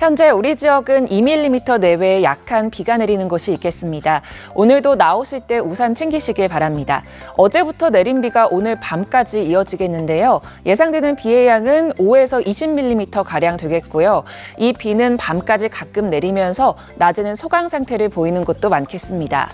현재 우리 지역은 2mm 내외의 약한 비가 내리는 곳이 있겠습니다. 오늘도 나오실 때 우산 챙기시길 바랍니다. 어제부터 내린 비가 오늘 밤까지 이어지겠는데요. 예상되는 비의 양은 5에서 20mm 가량 되겠고요. 이 비는 밤까지 가끔 내리면서 낮에는 소강 상태를 보이는 곳도 많겠습니다.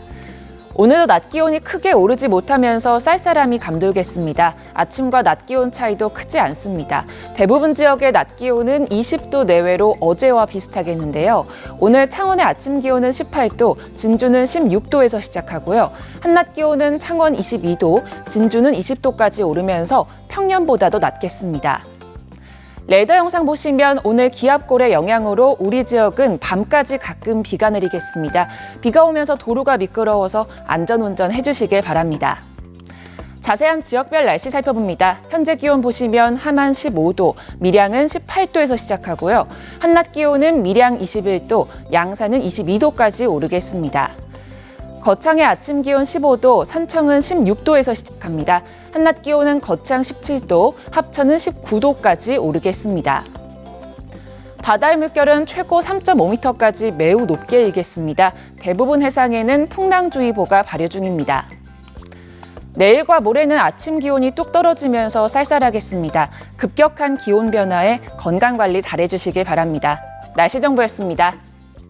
오늘도 낮 기온이 크게 오르지 못하면서 쌀쌀함이 감돌겠습니다. 아침과 낮 기온 차이도 크지 않습니다. 대부분 지역의 낮 기온은 20도 내외로 어제와 비슷하겠는데요. 오늘 창원의 아침 기온은 18도, 진주는 16도에서 시작하고요. 한낮 기온은 창원 22도, 진주는 20도까지 오르면서 평년보다도 낮겠습니다. 레이더 영상 보시면 오늘 기압골의 영향으로 우리 지역은 밤까지 가끔 비가 내리겠습니다. 비가 오면서 도로가 미끄러워서 안전운전 해주시길 바랍니다. 자세한 지역별 날씨 살펴봅니다. 현재 기온 보시면 함안 15도, 밀양은 18도에서 시작하고요. 한낮 기온은 밀양 21도, 양산은 22도까지 오르겠습니다. 거창의 아침 기온 15도, 산청은 16도에서 시작합니다. 한낮 기온은 거창 17도, 합천은 19도까지 오르겠습니다. 바다의 물결은 최고 3.5m까지 매우 높게 일겠습니다. 대부분 해상에는 풍랑주의보가 발효 중입니다. 내일과 모레는 아침 기온이 뚝 떨어지면서 쌀쌀하겠습니다. 급격한 기온 변화에 건강 관리 잘해주시길 바랍니다. 날씨 정보였습니다.